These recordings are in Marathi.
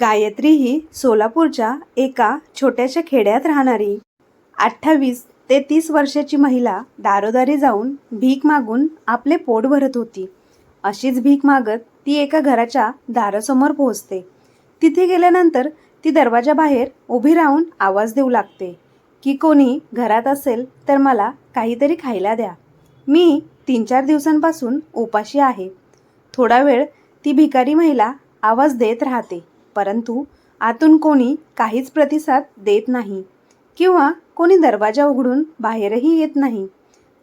गायत्री ही सोलापूरच्या एका छोट्याशा खेड्यात राहणारी. अठ्ठावीस ते तीस वर्षाची महिला दारोदारी जाऊन भीक मागून आपले पोट भरत होती. अशीच भीक मागत ती एका घराच्या दारासमोर पोहोचते. तिथे गेल्यानंतर ती दरवाजाबाहेर उभी राहून आवाज देऊ लागते. की कोणी घरात असेल तर मला काहीतरी खायला द्या. मी तीन चार दिवसांपासून उपाशी आहे. थोडा वेळ ती भिकारी महिला आवाज देत राहते. परंतु आतून कोणी काहीच प्रतिसाद देत नाही किंवा कोणी दरवाजा उघडून बाहेरही येत नाही.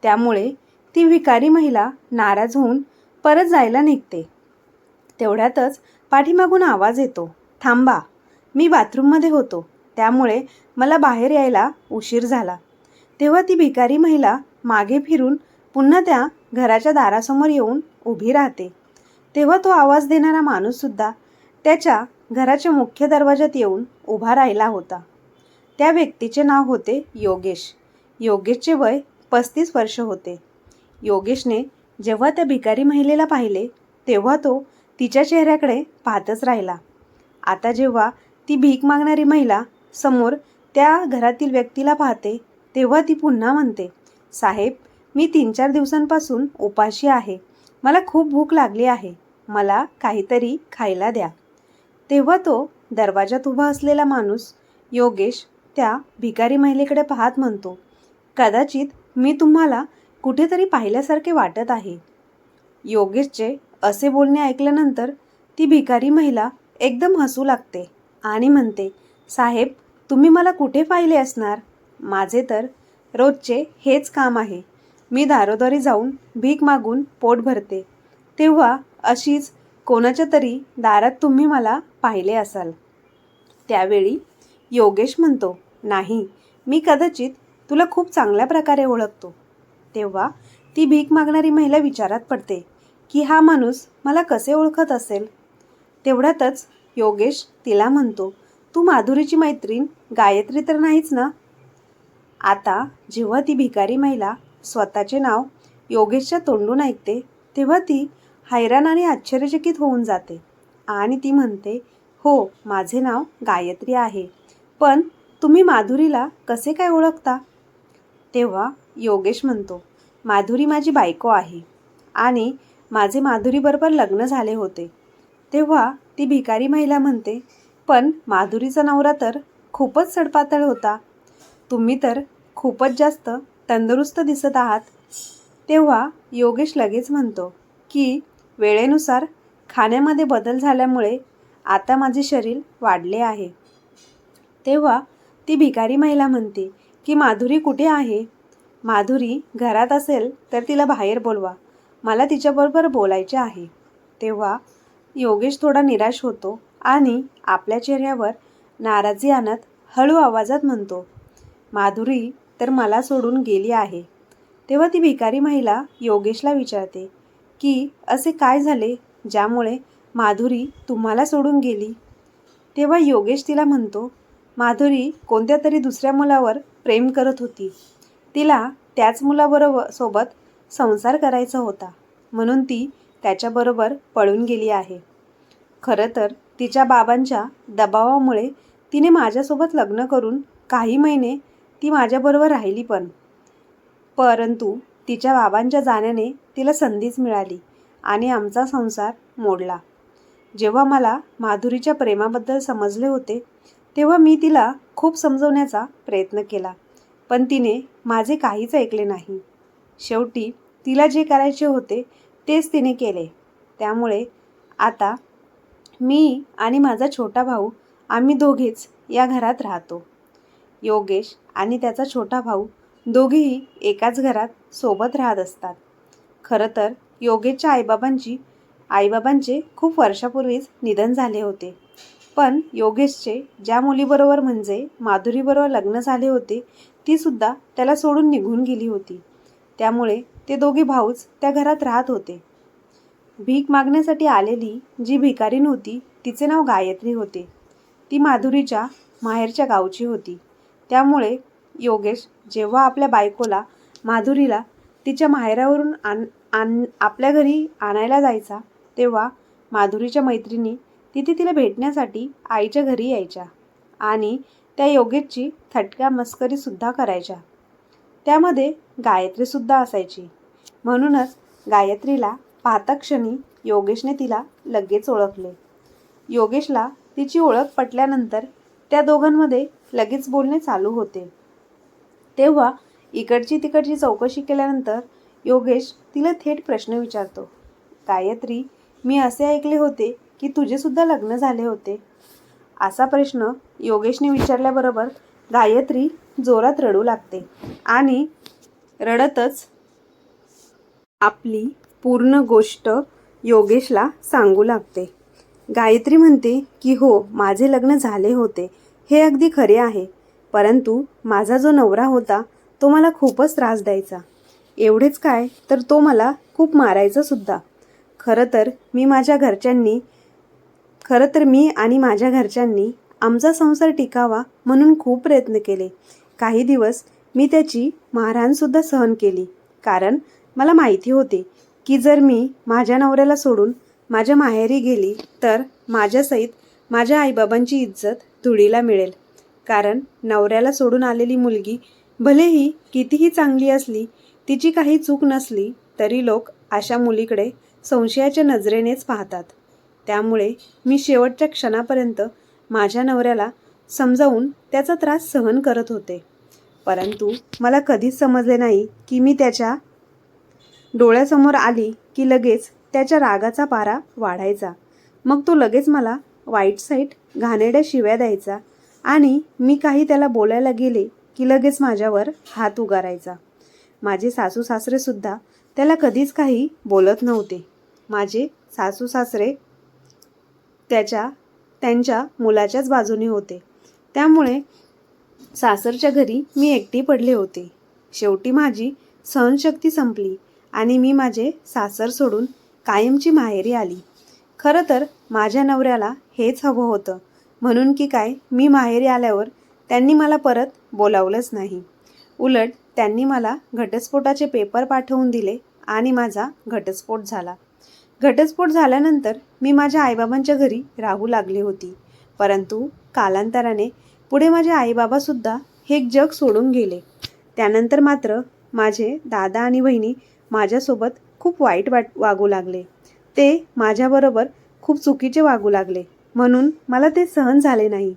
त्यामुळे ती भिकारी महिला नाराज होऊन परत जायला निघते. तेवढ्यातच पाठीमागून आवाज येतो. थांबा मी बाथरूममध्ये होतो. त्यामुळे मला बाहेर यायला उशीर झाला. तेव्हा ती भिकारी महिला मागे फिरून पुन्हा त्या घराच्या दारासमोर येऊन उभी राहते. तेव्हा तो आवाज देणारा माणूससुद्धा त्याच्या घराच्या मुख्य दरवाजात येऊन उभा राहिला होता. त्या व्यक्तीचे नाव होते योगेश. योगेशचे वय पस्तीस वर्ष होते. योगेशने जेव्हा त्या भिकारी महिलेला पाहिले तेव्हा तो तिच्या चेहऱ्याकडे पाहतच राहिला. आता जेव्हा ती भीक मागणारी महिला समोर त्या घरातील व्यक्तीला पाहते तेव्हा ती पुन्हा म्हणते साहेब मी तीन चार दिवसांपासून उपाशी आहे. मला खूप भूक लागली आहे. मला काहीतरी खायला द्या. तेव्हा तो दरवाजात उभा असलेला माणूस योगेश त्या भिकारी महिलेकडे पाहत म्हणतो कदाचित मी तुम्हाला कुठेतरी पाहिल्यासारखे वाटत आहे. योगेशचे असे बोलणे ऐकल्यानंतर ती भिकारी महिला एकदम हसू लागते आणि म्हणते साहेब तुम्ही मला कुठे पाहिले असणार? माझे तर रोजचे हेच काम आहे. मी दारोदारी जाऊन भीक मागून पोट भरते. तेव्हा अशीच कोणाच्या तरी दारात तुम्ही मला पाहिले असाल. त्यावेळी योगेश म्हणतो नाही मी कदाचित तुला खूप चांगल्या प्रकारे ओळखतो. तेव्हा ती भीक मागणारी महिला विचारात पडते की हा माणूस मला कसे ओळखत असेल? तेवढ्यातच योगेश तिला म्हणतो तू माधुरीची मैत्रीण गायत्री तर नाहीच ना? आता जेव्हा ती भिकारी महिला स्वतःचे नाव योगेशच्या तोंडून ऐकते तेव्हा ती हैराण आणि आश्चर्यचकित होऊन जाते. आणि ती म्हणते हो माझे नाव गायत्री आहे. पण तुम्ही माधुरीला कसे काय ओळखता? तेव्हा योगेश म्हणतो माधुरी माझी बायको आहे. आणि माझे माधुरीबरोबर लग्न झाले होते. तेव्हा ती भिकारी महिला म्हणते पण माधुरीचा नवरा तर खूपच सडपातळ होता. तुम्ही तर खूपच जास्त तंदुरुस्त दिसत आहात. तेव्हा योगेश लगेच म्हणतो की वेळेनुसार खाण्यामध्ये बदल झाल्यामुळे आता माझे शरीर वाढले आहे. तेव्हा ती भिकारी महिला म्हणते की माधुरी कुठे आहे? माधुरी घरात असेल तर तिला बाहेर बोलवा. मला तिच्याबरोबर बोलायचे आहे. तेव्हा योगेश थोडा निराश होतो आणि आपल्या चेहऱ्यावर नाराजी आणत हळू आवाजात म्हणतो माधुरी तर मला सोडून गेली आहे. तेव्हा ती भिकारी महिला योगेशला विचारते की असे काय झाले ज्यामुळे माधुरी तुम्हाला सोडून गेली? तेव्हा योगेश तिला म्हणतो माधुरी कोणत्या तरी दुसऱ्या मुलावर प्रेम करत होती. तिला त्याच मुलाबरोबर सोबत संसार करायचा होता. म्हणून ती त्याच्याबरोबर पळून गेली आहे. खरं तर तिच्या बाबांच्या दबावामुळे तिने माझ्यासोबत लग्न करून काही महिने ती माझ्याबरोबर राहिली पण. परंतु तिच्या बाबांच्या जाण्याने तिला संधीच मिळाली आणि आमचा संसार मोडला. जेव्हा मला माधुरीच्या प्रेमाबद्दल समजले होते तेव्हा मी तिला खूप समजवण्याचा प्रयत्न केला पण तिने माझे काहीच ऐकले नाही. शेवटी तिला जे करायचे होते तेच तिने केले. त्यामुळे आता मी आणि माझा छोटा भाऊ आम्ही दोघेच या घरात राहतो. योगेश आणि त्याचा छोटा भाऊ दोघेही एकाच घरात सोबत राहत असतात. खरं तर योगेशच्या आईबाबांची आईबाबांचे खूप वर्षापूर्वीच निधन झाले होते. पण योगेशचे ज्या मुलीबरोबर म्हणजे माधुरीबरोबर लग्न झाले होते तीसुद्धा त्याला सोडून निघून गेली होती. त्यामुळे ते दोघे भाऊच त्या घरात राहत होते. भीक मागण्यासाठी आलेली जी भिकारीण होती तिचे नाव गायत्री होते. ती माधुरीच्या माहेरच्या गावची होती. त्यामुळे योगेश जेव्हा आपल्या बायकोला माधुरीला तिच्या माहेरावरून आण आण आपल्या घरी आणायला जायचा तेव्हा माधुरीच्या मैत्रिणी तिथे तिला भेटण्यासाठी आईच्या घरी यायच्या आणि त्या योगेशची थटका मस्करीसुद्धा करायच्या. त्यामध्ये गायत्रीसुद्धा असायची. म्हणूनच गायत्रीला पाहता क्षणी योगेशने तिला लगेच ओळखले. योगेशला तिची ओळख पटल्यानंतर त्या दोघांमध्ये लगेच बोलणे चालू होते. तेव्हा इकडची तिकडची चौकशी केल्यानंतर योगेश तिला थेट प्रश्न विचारतो गायत्री मी असे ऐकले होते की तुझेसुद्धा लग्न झाले होते. असा प्रश्न योगेशने विचारल्याबरोबर गायत्री जोरात रडू लागते आणि रडतच आपली पूर्ण गोष्ट योगेशला सांगू लागते. गायत्री म्हणते की हो माझे लग्न झाले होते. हे अगदी खरे आहे. परंतु माझा जो नवरा होता तो मला खूपच त्रास द्यायचा. एवढेच काय तर तो मला खूप मारायचा सुद्धा. खरं तर मी माझ्या घरच्यांनी खरं तर मी आणि माझ्या घरच्यांनी आमचा संसार टिकावा म्हणून खूप प्रयत्न केले. काही दिवस मी त्याची मारहाणसुद्धा सहन केली. कारण मला माहिती होते की जर मी माझ्या नवऱ्याला सोडून माझ्या माहेरी गेली तर माझ्यासहित माझ्या आईबाबांची इज्जत धुळीला मिळेल. कारण नवऱ्याला सोडून आलेली मुलगी भलेही कितीही चांगली असली तिची काही चूक नसली तरी लोक अशा मुलीकडे संशयाच्या नजरेनेच पाहतात. त्यामुळे मी शेवटच्या क्षणापर्यंत माझ्या नवऱ्याला समजावून त्याचा त्रास सहन करत होते. परंतु मला कधीच समजले नाही की मी त्याच्या डोळ्यासमोर आली की लगेच त्याच्या रागाचा पारा वाढायचा. मग तो लगेच मला वाईट साईट घाणेरड्या शिव्या द्यायचा आणि मी काही त्याला बोलायला गेले की लगेच माझ्यावर हात उगारायचा. माझे सासू सासरेसुद्धा त्याला कधीच काही बोलत नव्हते. माझे सासू सासरे त्याच्या त्यांच्या मुलाच्याच बाजूने होते. त्यामुळे सासरच्या घरी मी एकटी पडले होते. शेवटी माझी सहनशक्ती संपली आणि मी माझे सासर सोडून कायमची माहेरी आली. खरं तर माझ्या नवऱ्याला हेच हवं होतं. म्हणून की काय मी माहेरी आल्यावर त्यांनी मला परत बोलावलंच नाही. उलट त्यांनी मला घटस्फोटाचे पेपर पाठवून दिले आणि माझा घटस्फोट झाला. घटस्फोट झाल्यानंतर मी माझ्या आईबाबांच्या घरी राहू लागली होती. परंतु कालांतराने पुढे माझे आईबाबासुद्धा हे जग सोडून गेले. त्यानंतर मात्र माझे दादा आणि बहिणी माझ्यासोबत खूप वाईट वाट वागू लागले. ते माझ्याबरोबर खूप चुकीचे वागू लागले. म्हणून मला ते सहन झाले नाही.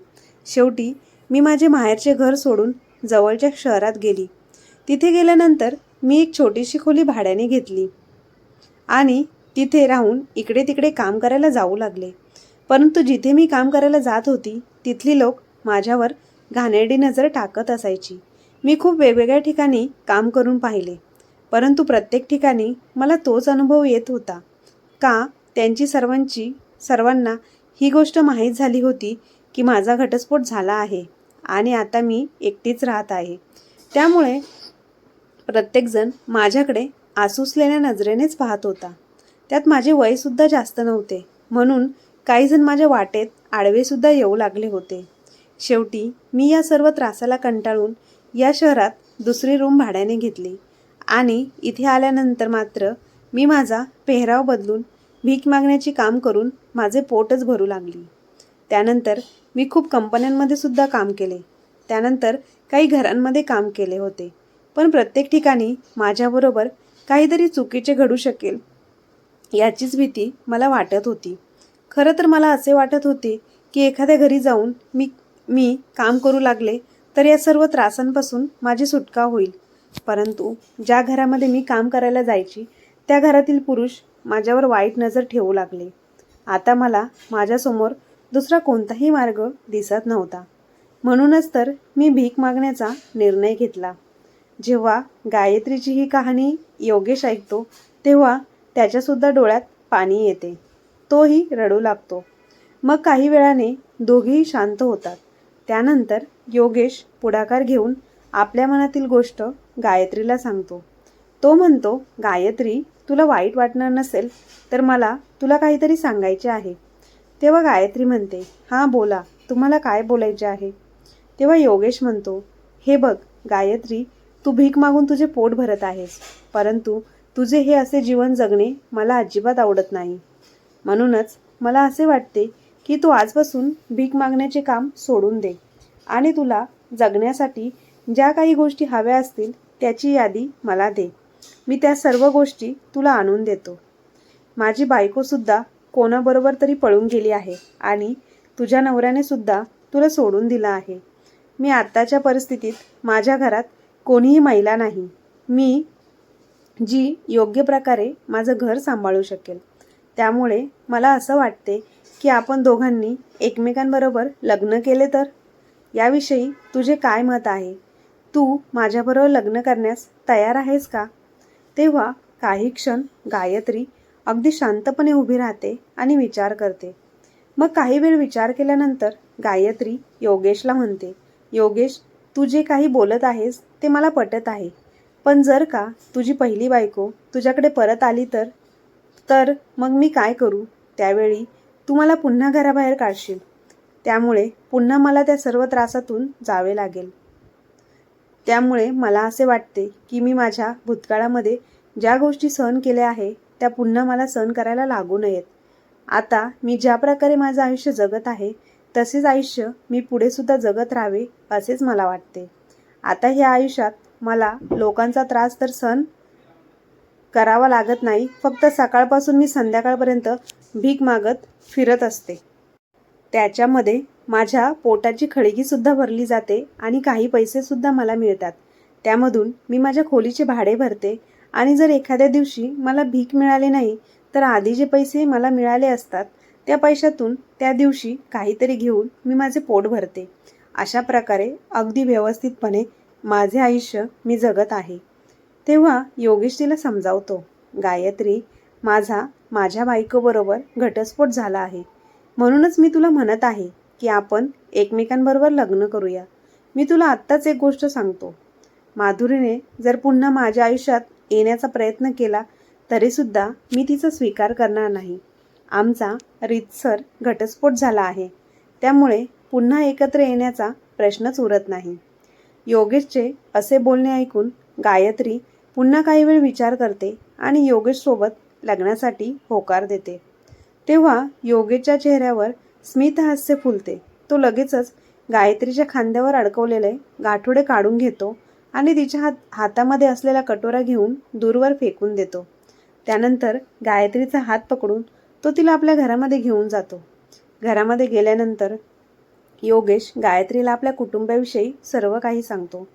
शेवटी मी माझे माहेरचे घर सोडून जवळच्या शहरात गेली. तिथे गेल्यानंतर मी एक छोटीशी खोली भाड्याने घेतली. आणि तिथे राहून इकडे तिकडे काम करायला जाऊ लागले. परंतु जिथे मी काम करायला जात होती तिथली लोक माझ्यावर घाणेरडी नजर टाकत असायची. मी खूप वेगवेगळ्या ठिकाणी काम करून पाहिले. परंतु प्रत्येक ठिकाणी मला तोच अनुभव येत होता. का त्यांची सर्वांची सर्वांना ही गोष्ट माहीत झाली होती की माझा घटस्फोट झाला आहे आणि आता मी एकटीच राहत आहे. त्यामुळे प्रत्येकजण माझ्याकडे आसुसलेल्या नजरेनेच पाहत होता. त्यात माझे वयसुद्धा जास्त नव्हते म्हणून काहीजण माझ्या वाटेत आडवेसुद्धा येऊ लागले होते. शेवटी मी या सर्व त्रासाला कंटाळून या शहरात दुसरी रूम भाड्याने घेतली आणि इथे आल्यानंतर मात्र मी माझा पेहराव बदलून भीक मागण्याची काम करून माझे पोटच भरू लागली. त्यानंतर मी खूप कंपन्यांमध्ये सुद्धा काम केले. त्यानंतर काही घरांमध्ये काम केले होते. पण प्रत्येक ठिकाणी माझ्याबरोबर काहीतरी चुकीचे घडू शकेल याचीच भीती मला वाटत होती. खरं तर मला असे वाटत होते की एखाद्या घरी जाऊन मी मी काम करू लागले तर या सर्व त्रासांपासून माझी सुटका होईल. परंतु ज्या घरामध्ये मी काम करायला जायची त्या घरातील पुरुष माझ्यावर वाईट नजर ठेवू लागले. आता मला माझ्यासमोर दुसरा कोणताही मार्ग दिसत नव्हता. म्हणूनच तर मी भीक मागण्याचा निर्णय घेतला. जेव्हा गायत्रीची ही कहाणी योगेश ऐकतो तेव्हा त्याच्यासुद्धा डोळ्यात पाणी येते. तोही रडू लागतो. मग काही वेळाने दोघेही शांत होतात. त्यानंतर योगेश पुढाकार घेऊन आपल्या मनातील गोष्ट गायत्रीला सांगतो. तो म्हणतो गायत्री तुला वाईट वाटणार नसेल तर मला तुला काहीतरी सांगायचे आहे. तेव्हा गायत्री म्हणते हां बोला तुम्हाला काय बोलायचे आहे? तेव्हा योगेश म्हणतो हे बघ गायत्री तू भीक मागून तुझे पोट भरत आहेस. परंतु तुझे हे असे जीवन जगणे मला अजिबात आवडत नाही. म्हणूनच मला असे वाटते की तू आजपासून भीक मागण्याचे काम सोडून दे आणि तुला जगण्यासाठी ज्या काही गोष्टी हव्या असतील त्याची यादी मला दे. मी त्या सर्व गोष्टी तुला आणून देतो. माझी बायकोसुद्धा कोणाबरोबर तरी पळून गेली आहे आणि तुझ्या नवऱ्याने सुद्धा तुला सोडून दिलं आहे. मी आत्ताच्या परिस्थितीत माझ्या घरात कोणीही महिला नाही. मी जी योग्य प्रकारे माझं घर सांभाळू शकेल. त्यामुळे मला असं वाटते की आपण दोघांनी एकमेकांबरोबर लग्न केले तर? याविषयी तुझे काय मत आहे? तू माझ्याबरोबर लग्न करण्यास तयार आहेस का? तेव्हा काही क्षण गायत्री अगदी शांतपणे उभी राहते आणि विचार करते. मग काही वेळ विचार केल्यानंतर गायत्री योगेशला म्हणते योगेश तू जे काही बोलत आहेस ते मला पटत आहे. पण जर का तुझी पहिली बायको तुझ्याकडे परत आली तर? तर मग मी काय करू? त्यावेळी तू मला पुन्हा घराबाहेर काढशील. त्यामुळे पुन्हा मला त्या सर्व त्रासातून जावे लागेल. त्यामुळे मला असे वाटते की मी माझ्या भूतकाळामध्ये ज्या गोष्टी सहन केल्या आहे त्या पुन्हा मला सहन करायला लागू नयेत. आता मी ज्या प्रकारे माझं आयुष्य जगत आहे तसेच आयुष्य मी पुढे सुद्धा जगत राहावे असेच मला वाटते. आता ह्या आयुष्यात मला लोकांचा त्रास तर सहन करावा लागत नाही फक्त सकाळपासून मी संध्याकाळपर्यंत भीक मागत फिरत असते. त्याच्यामध्ये माझ्या पोटाची खळगीसुद्धा भरली जाते आणि काही पैसेसुद्धा मला मिळतात. त्यामधून मी माझ्या खोलीचे भाडे भरते आणि जर एखाद्या दिवशी मला भीक मिळाली नाही तर आधी जे पैसे मला मिळाले असतात त्या पैशातून त्या दिवशी काहीतरी घेऊन मी माझे पोट भरते. अशा प्रकारे अगदी व्यवस्थितपणे माझे आयुष्य मी जगत आहे. तेव्हा योगेश तिला समजावतो गायत्री माझा माझ्या बायकोबरोबर घटस्फोट झाला आहे. म्हणूनच मी तुला म्हणत आहे की आपण एकमेकांबरोबर लग्न करूया. मी तुला आत्ताच एक गोष्ट सांगतो. माधुरीने जर पुन्हा माझ्या आयुष्यात येण्याचा प्रयत्न केला तरीसुद्धा मी तिचा स्वीकार करणार नाही. आमचा रीतसर घटस्फोट झाला आहे. त्यामुळे पुन्हा एकत्र येण्याचा प्रश्नच उरत नाही. योगेशचे असे बोलणे ऐकून गायत्री पुन्हा काही वेळ विचार करते आणि योगेशसोबत लग्नासाठी होकार देते. तेव्हा योगेशच्या चेहऱ्यावर स्मितहास्य फुलते. तो लगेचच गायत्रीच्या खांद्यावर अडकवलेले गाठोडे काढून घेतो आणि तिच्या हात हातामध्ये असलेला कटोरा घेऊन दूरवर फेकून देतो. त्यानंतर गायत्रीचा हात पकडून तो तिला आपल्या घरामध्ये घेऊन जातो. घरामध्ये गेल्यानंतर योगेश गायत्रीला आपल्या कुटुंबाविषयी सर्व काही सांगतो.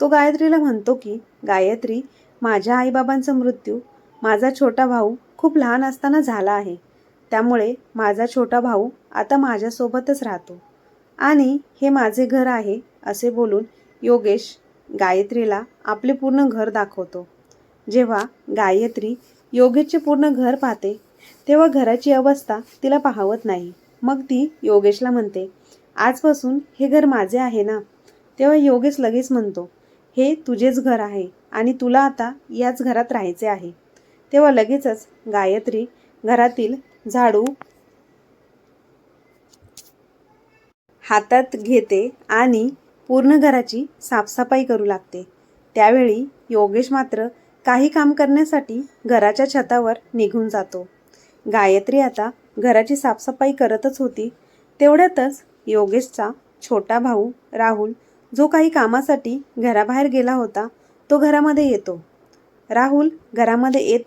तो गायत्रीला म्हणतो की गायत्री माझ्या आईबाबांचा मृत्यू माझा छोटा भाऊ खूप लहान असताना झाला आहे. त्यामुळे माझा छोटा भाऊ आता माझ्यासोबतच राहतो. आणि हे माझे घर आहे असे बोलून योगेश गायत्रीला आपले पूर्ण घर दाखवतो. जेव्हा गायत्री योगेशचे पूर्ण घर पाहते तेव्हा घराची अवस्था तिला पाहवत नाही. मग ती योगेशला म्हणते आजपासून हे घर माझे आहे ना? तेव्हा योगेश लगेच म्हणतो हे तुझेच घर आहे आणि तुला आता याच घरात राहायचे आहे. तेव्हा लगेचच गायत्री घरातील झाडू हातात घेते आणि पूर्ण घराची साफसफाई करू लागते. त्यावेळी योगेश मात्र काही काम करण्यासाठी घराच्या छतावर निघून जातो. गायत्री आता घराची साफसफाई करतच होती. तेवढ्यातच योगेशचा छोटा भाऊ राहुल जो काही कामासाठी घराबाहेर गेला होता तो घरामध्ये येतो. राहुल घरामध्ये येत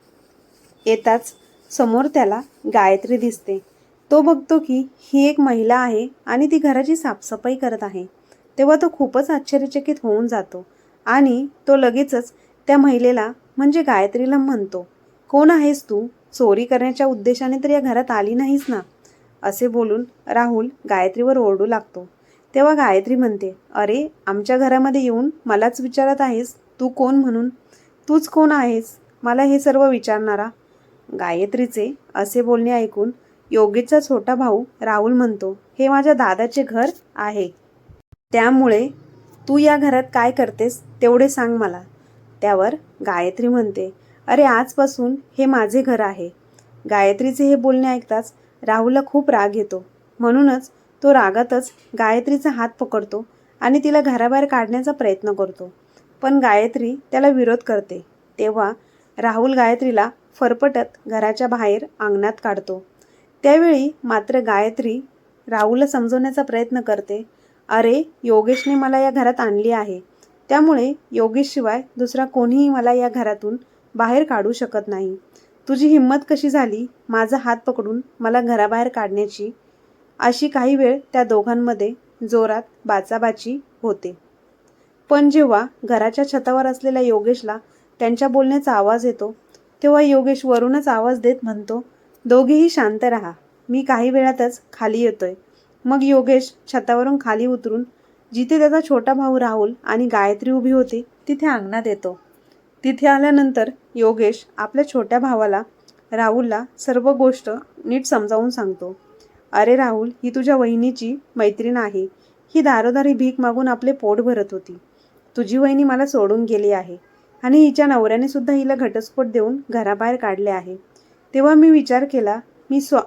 येताच समोर त्याला गायत्री दिसते. तो बघतो की ही एक महिला आहे आणि ती घराची साफसफाई करत आहे. तेव्हा तो खूपच आश्चर्यचकित होऊन जातो आणि तो लगेचच त्या महिलेला म्हणजे गायत्रीला म्हणतो कोण आहेस तू? चोरी करण्याच्या उद्देशाने तर या घरात आली नाहीस ना. असे बोलून राहुल गायत्रीवर ओरडू लागतो. तेव्हा गायत्री म्हणते अरे आमच्या घरामध्ये येऊन मलाच विचारत आहेस? तू कोण म्हणून? तूच कोण आहेस? मला हे सर्व विचारणारा. गायत्रीचे असे बोलणे ऐकून योगीचा छोटा भाऊ राहुल म्हणतो हे माझ्या दादाचे घर आहे. त्यामुळे तू या घरात काय करतेस तेवढे सांग मला. त्यावर गायत्री म्हणते अरे आजपासून हे माझे घर आहे. गायत्रीचे हे बोलणे ऐकताच राहुलला खूप राग येतो. म्हणूनच तो रागातच गायत्रीचा हात पकडतो आणि तिला घराबाहेर काढण्याचा प्रयत्न करतो. पण गायत्री त्याला विरोध करते. तेव्हा राहुल गायत्रीला फरफटत घराच्या बाहेर अंगणात काढतो. त्यावेळी मात्र गायत्री राहुलला समजवण्याचा प्रयत्न करते. अरे योगेशने मला या घरात आणली आहे. त्यामुळे योगेशशिवाय दुसरा कोणीही मला या घरातून बाहेर काढू शकत नाही. तुझी हिंमत कशी झाली? माझा हात पकडून मला घराबाहेर काढण्याची. अशी काही वेळ त्या दोघांमध्ये जोरात बाचाबाची होते. पण जेव्हा घराच्या छतावर असलेल्या योगेशला त्यांच्या बोलण्याचा आवाज येतो तेव्हा योगेश वरूनच आवाज देत म्हणतो दोघेही शांत राहा. मी काही वेळातच खाली येतोय. मग योगेश छतावरून खाली उतरून जिथे त्याचा छोटा भाऊ राहुल आणि गायत्री उभी होती तिथे अंगणात येतो. तिथे आल्यानंतर योगेश आपल्या छोट्या भावाला राहुलला सर्व गोष्ट नीट समजावून सांगतो. अरे राहुल ही तुझ्या वहिनीची मैत्रीण आहे. ही दारोदारी भीक मागून आपले पोट भरत होती. तुझी वहिनी मला सोडून गेली आहे आणि हिच्या नवऱ्याने सुद्धा हिला घटस्फोट देऊन घराबाहेर काढले आहे. तेव्हा मी विचार केला मी स्व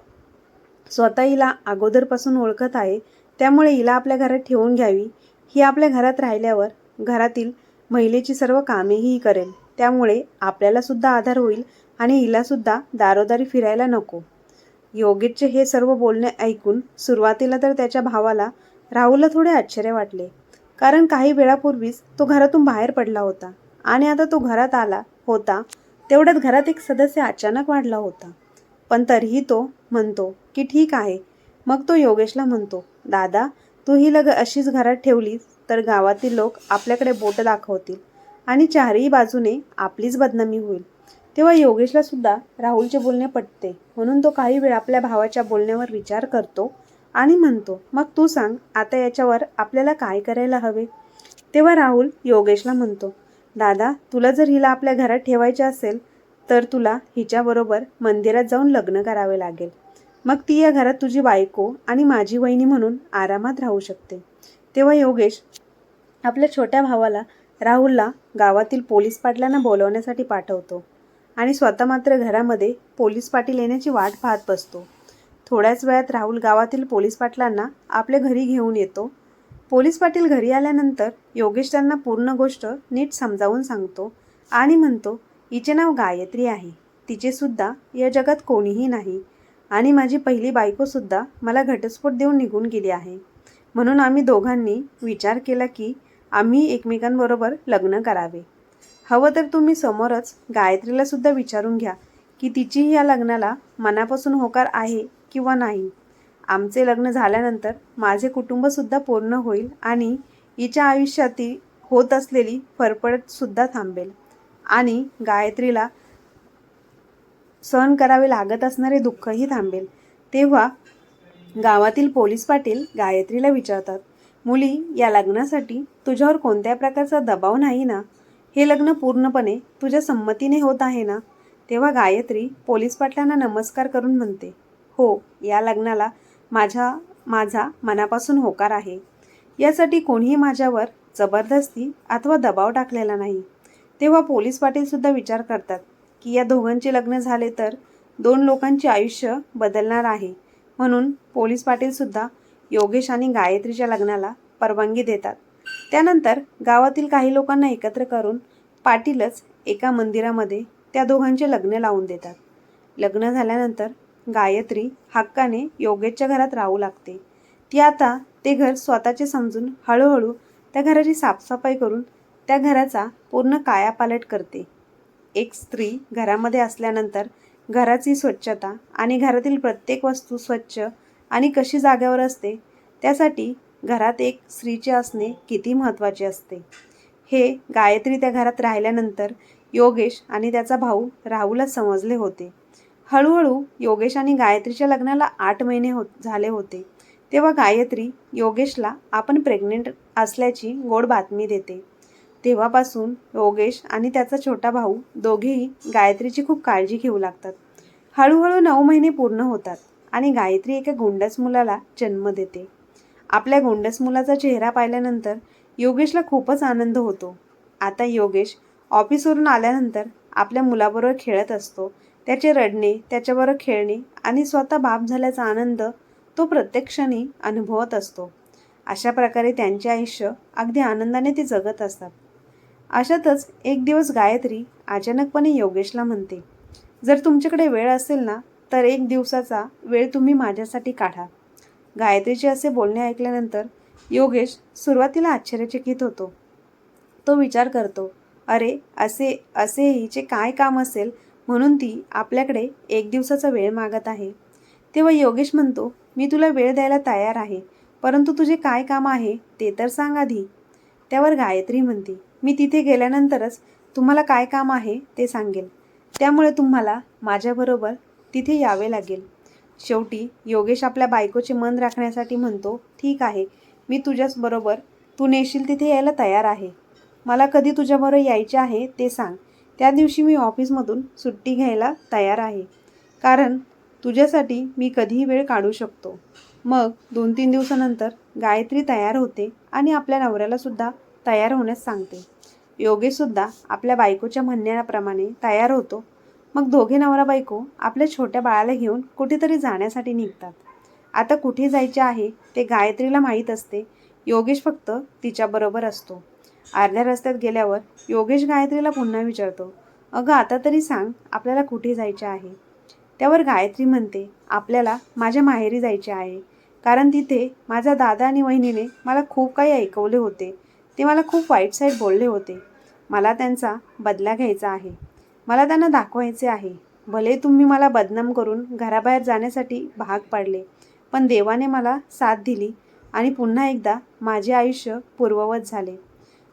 स्वतः हिला अगोदरपासून ओळखत आहे. त्यामुळे हिला आपल्या घरात ठेवून घ्यावी. ही आपल्या घरात राहिल्यावर घरातील महिलेची सर्व कामेही करेल. त्यामुळे आपल्याला सुद्धा आधार होईल आणि हिलासुद्धा दारोदारी फिरायला नको. योगेशचे हे सर्व बोलणे ऐकून सुरुवातीला तर त्याच्या भावाला राहुलला थोडे आश्चर्य वाटले. कारण काही वेळापूर्वीच तो घरातून बाहेर पडला होता आणि आता तो घरात आला होता तेवढ्यात घरात एक सदस्य अचानक वाढला होता. पण तरीही तो म्हणतो की ठीक आहे. मग तो योगेशला म्हणतो दादा तू ही लग अशीच घरात ठेवलीस तर गावातील लोक आपल्याकडे बोट दाखवतील. आणि चारही बाजूने आपलीच बदनामी होईल. तेव्हा योगेशला सुद्धा राहुलचे बोलणे पटते. म्हणून तो काही वेळ आपल्या भावाच्या बोलण्यावर विचार करतो आणि म्हणतो मग तू सांग आता याच्यावर आपल्याला काय करायला हवे? तेव्हा राहुल योगेशला म्हणतो दादा तुला जर हिला आपल्या घरात ठेवायचे असेल तर तुला हिच्याबरोबर मंदिरात जाऊन लग्न करावे लागेल. मग ती या घरात तुझी बायको आणि माझी वहिनी म्हणून आरामात राहू शकते. तेव्हा योगेश आपल्या छोट्या भावाला राहुलला गावातील पोलीस पाटलांना बोलवण्यासाठी पाठवतो आणि स्वतः मात्र घरामध्ये पोलीस पाटील येण्याची वाट पाहत बसतो. थोड्याच वेळात राहुल गावातील पोलीस पाटलांना आपल्या घरी घेऊन येतो. पोलीस पाटील घरी आल्यानंतर योगेश त्यांना पूर्ण गोष्ट नीट समजावून सांगतो आणि म्हणतो हिचे नाव गायत्री आहे. तिचेसुद्धा या जगात कोणीही नाही. आणि माझी पहिली बायकोसुद्धा मला घटस्फोट देऊन निघून गेली आहे. म्हणून आम्ही दोघांनी विचार केला की आम्ही एकमेकांबरोबर लग्न करावे. हवं तर तुम्ही समोरच गायत्रीला सुद्धा विचारून घ्या की तिचीही या लग्नाला मनापासून होकार आहे किंवा नाही. आमचे लग्न झाल्यानंतर माझे कुटुंबसुद्धा पूर्ण होईल आणि हिच्या आयुष्यातील होत असलेली फरफडसुद्धा थांबेल. आणि गायत्रीला सहन करावे लागत असणारे दुःखही थांबेल. तेव्हा गावातील पोलीस पाटील गायत्रीला विचारतात मुली या लग्नासाठी तुझ्यावर कोणत्या प्रकारचा दबाव नाही ना? हे लग्न पूर्णपणे तुझ्या संमतीने होत आहे ना? तेव्हा गायत्री पोलीस पाटलांना नमस्कार करून म्हणते हो या लग्नाला माझ्या माझा मनापासून होकार आहे. यासाठी कोणीही माझ्यावर जबरदस्ती अथवा दबाव टाकलेला नाही. तेव्हा पोलीस पाटीलसुद्धा विचार करतात की या दोघांचे लग्न झाले तर दोन लोकांचे आयुष्य बदलणार आहे. म्हणून पोलीस पाटीलसुद्धा योगेश आणि गायत्रीच्या लग्नाला परवानगी देतात. त्यानंतर गावातील काही लोकांना एकत्र करून पाटीलच एका मंदिरामध्ये त्या दोघांचे लग्न लावून देतात. लग्न झाल्यानंतर गायत्री हक्काने योगेशच्या घरात राहू लागते. ती आता ते घर स्वतःचे समजून हळूहळू त्या घराची साफसफाई करून त्या घराचा पूर्ण कायापालट करते. एक स्त्री घरामध्ये असल्यानंतर घराची स्वच्छता आणि घरातील प्रत्येक वस्तू स्वच्छ आणि कशी जाग्यावर असते त्यासाठी घरात एक स्त्रीचे असणे किती महत्त्वाचे असते. हे गायत्री त्या घरात राहिल्यानंतर योगेश आणि त्याचा भाऊ राहुलच समजले होते. हळूहळू योगेश आणि गायत्रीच्या लग्नाला आठ महिने होत झाले होते. तेव्हा गायत्री योगेशला आपण प्रेग्नेंट असल्याची गोड बातमी देते. तेव्हापासून योगेश आणि त्याचा छोटा भाऊ दोघेही गायत्रीची खूप काळजी घेऊ लागतात. हळूहळू नऊ महिने पूर्ण होतात. आणि गायत्री एका गोंडस मुलाला जन्म देते. आपल्या गोंडस मुलाचा चेहरा पाहिल्यानंतर योगेशला खूपच आनंद होतो. आता योगेश ऑफिसवरून आल्यानंतर आपल्या मुलाबरोबर खेळत असतो. त्याचे रडणे त्याच्याबरोबर खेळणे आणि स्वतः बाप झाल्याचा आनंद तो प्रत्येक क्षणी अनुभवत असतो. अशा प्रकारे त्यांचे आयुष्य अगदी आनंदाने ते जगत असतात. अशातच एक दिवस गायत्री अचानकपणे योगेशला म्हणते जर तुमच्याकडे वेळ असेल ना तर एक दिवसाचा वेळ तुम्ही माझ्यासाठी काढा. गायत्रीचे असे बोलणे ऐकल्यानंतर योगेश सुरुवातीला आश्चर्यचकित होतो. तो विचार करतो अरे असे असे हिचे काय काम असेल म्हणून ती आपल्याकडे एक दिवसाचा वेळ मागत आहे. तेव्हा योगेश म्हणतो मी तुला वेळ द्यायला तयार आहे परंतु तुझे काय काम आहे ते तर सांग आधी. त्यावर गायत्री म्हणते मी तिथे गेल्यानंतरच तुम्हाला काय काम आहे ते सांगेल. त्यामुळे तुम्हाला माझ्याबरोबर तिथे यावे लागेल. शेवटी योगेश आपल्या बायकोचे मन राखण्यासाठी म्हणतो ठीक आहे मी तुझ्याचबरोबर तू नेशील तिथे यायला तयार आहे. मला कधी तुझ्याबरोबर यायचे आहे ते सांग. त्या दिवशी मी ऑफिसमधून सुट्टी घ्यायला तयार आहे. कारण तुझ्यासाठी मी कधीही वेळ काढू शकतो. मग दोन तीन दिवसानंतर गायत्री तयार होते आणि आपल्या नवऱ्यालासुद्धा तयार होण्यास सांगते. योगेशसुद्धा आपल्या बायकोच्या म्हणण्याप्रमाणे तयार होतो. मग दोघे नवरा बायको आपल्या छोट्या बाळाला घेऊन कुठेतरी जाण्यासाठी निघतात. आता कुठे जायचे आहे ते गायत्रीला माहीत असते. योगेश फक्त तिच्याबरोबर असतो. अर्ध्या रस्त्यात गेल्यावर योगेश गायत्रीला पुन्हा विचारतो अगं आता तरी सांग आपल्याला कुठे जायचे आहे? त्यावर गायत्री म्हणते आपल्याला माझ्या माहेरी जायचे आहे. कारण तिथे माझा दादा आणि वहिनीने मला खूप काही ऐकवले होते. ते मला खूप वाईट साईड बोलले होते. मला त्यांचा बदला घ्यायचा आहे. मला त्यांना दाखवायचे आहे. भले तुम्ही मला बदनाम करून घराबाहेर जाण्यासाठी भाग पाडले पण देवाने मला साथ दिली आणि पुन्हा एकदा माझे आयुष्य पूर्ववत झाले.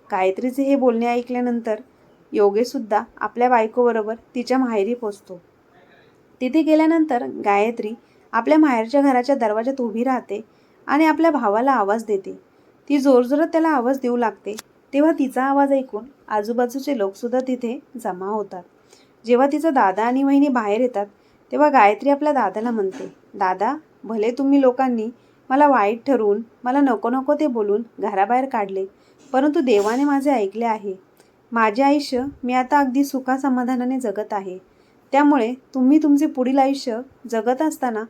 गायत्रीचे हे बोलणे ऐकल्यानंतर योगेशसुद्धा आपल्या बायकोबरोबर तिच्या माहेरी पोचतो. तिथे गेल्यानंतर गायत्री आपल्या माहेरच्या घराच्या दरवाजात उभी राहते आणि आपल्या भावाला आवाज देते. ती जोरजोरात त्याला आवाज देऊ लागते तेव्हा तिचा आवाज ऐकून आजूबाजूचे लोकसुद्धा तिथे जमा होतात. जेव्हा तिचा दादा आणि वहिनी बाहेर येतात तेव्हा गायत्री आपल्या दादाला म्हणते दादा भले तुम्ही लोकांनी मला वाईट ठरवून मला नको नको ते बोलून घराबाहेर काढले परंतु देवाने माझे ऐकले आहे. माझे आयुष्य मी आता अगदी सुखासमाधानाने जगत आहे. त्यामुळे तुम्ही तुमचे पुढील आयुष्य जगत असताना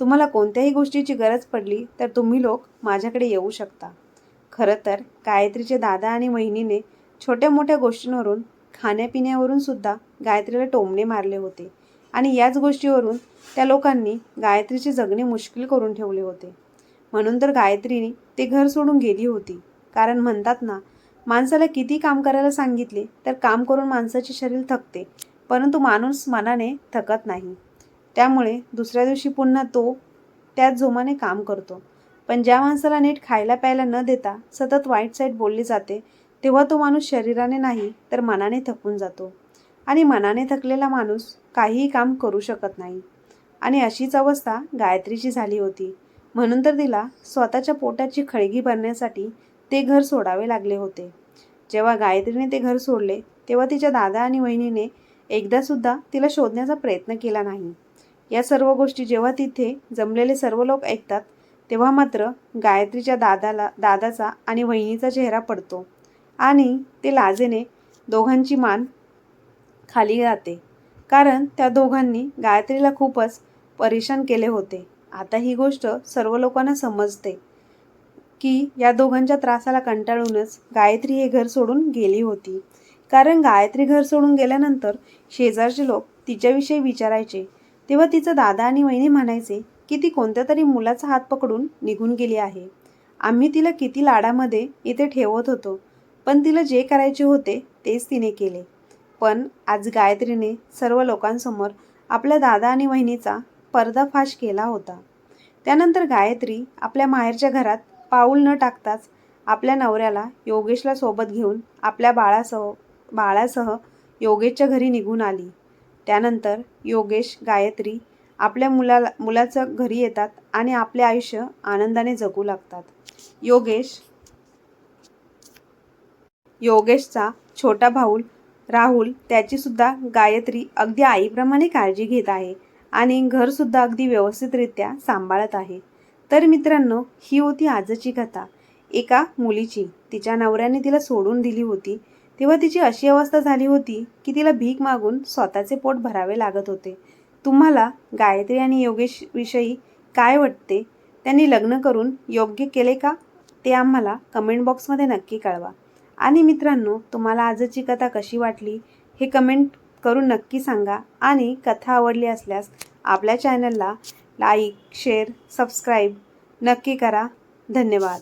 तुम्हाला कोणत्याही गोष्टीची गरज पडली तर तुम्ही लोक माझ्याकडे येऊ शकता. खरं तर गायत्रीचे दादा आणि वहिनीने छोट्या मोठ्या गोष्टींवरून खाण्यापिण्यावरून सुद्धा गायत्रीला टोमणे मारले होते. आणि याच गोष्टीवरून त्या लोकांनी गायत्रीचे जगणे मुश्किल करून ठेवले होते. म्हणून तर गायत्रीने ते घर सोडून गेली होती. कारण म्हणतात ना माणसाला किती काम करायला सांगितले तर काम करून माणसाचे शरीर थकते. परंतु माणूस मनाने थकत नाही. त्यामुळे दुसऱ्या दिवशी पुन्हा तो त्याच जोमाने काम करतो. पण ज्या माणसाला नीट खायला प्यायला न देता सतत वाईट साईड बोलली जाते तेव्हा तो माणूस शरीराने नाही तर मनाने थकून जातो. आणि मनाने थकलेला माणूस काहीही काम करू शकत नाही. आणि अशीच अवस्था गायत्रीची झाली होती. म्हणून तर तिला स्वतःच्या पोटाची खळगी भरण्यासाठी ते घर सोडावे लागले होते. जेव्हा गायत्रीने ते घर सोडले तेव्हा तिच्या दादा आणि वहिनीने एकदासुद्धा तिला शोधण्याचा प्रयत्न केला नाही. या सर्व गोष्टी जेव्हा तिथे जमलेले सर्व लोक ऐकतात तेव्हा मात्र गायत्रीच्या दादाला दादाचा आणि वहिनीचा चेहरा पडतो. आणि ते लाजेने दोघांची मान खाली जाते कारण त्या दोघांनी गायत्रीला खूपच परेशान केले होते. आता ही गोष्ट सर्व लोकांना समजते की या दोघांच्या त्रासाला कंटाळूनच गायत्री हे घर सोडून गेली होती. कारण गायत्री घर सोडून गेल्यानंतर शेजारचे लोक तिच्याविषयी विचारायचे. तेव्हा तिचं दादा आणि वहिनी म्हणायचे की ती कोणत्या तरी मुलाचा हात पकडून निघून गेली आहे. आम्ही तिला किती लाडामध्ये इथे ठेवत होतो. पण तिला जे करायचे होते तेच तिने केले. पण आज गायत्रीने सर्व लोकांसमोर आपल्या दादा आणि वहिनीचा पर्दाफाश केला होता. त्यानंतर गायत्री आपल्या माहेरच्या घरात पाऊल न टाकताच आपल्या नवऱ्याला योगेशला सोबत घेऊन आपल्या बाळासह बाळासह योगेशच्या घरी निघून आली. त्यानंतर योगेश गायत्री आपल्या मुलाला मुलाचं घरी येतात आणि आपले आयुष्य आनंदाने जगू लागतात. योगेश योगेशचा छोटा भाऊ राहुल त्याचीसुद्धा गायत्री अगदी आईप्रमाणे काळजी घेत आहे आणि घरसुद्धा अगदी व्यवस्थितरित्या सांभाळत आहे. तर मित्रांनो ही होती आजची कथा. एका मुलीची तिच्या नवऱ्याने तिला सोडून दिली होती. तेव्हा तिची अशी अवस्था झाली होती की तिला भीक मागून स्वतःचे पोट भरावे लागत होते. तुम्हाला गायत्री आणि योगेश विषयी काय वाटते? त्यांनी लग्न करून योग्य केले का? ते आम्हाला कमेंट बॉक्समध्ये नक्की कळवा. आणि मित्रांनो तुम्हाला आजची कथा कशी वाटली हे कमेंट करून नक्की सांगा आणि कथा आवडली असल्यास आपल्या चॅनलला लाईक शेअर सबस्क्राईब नक्की करा. धन्यवाद.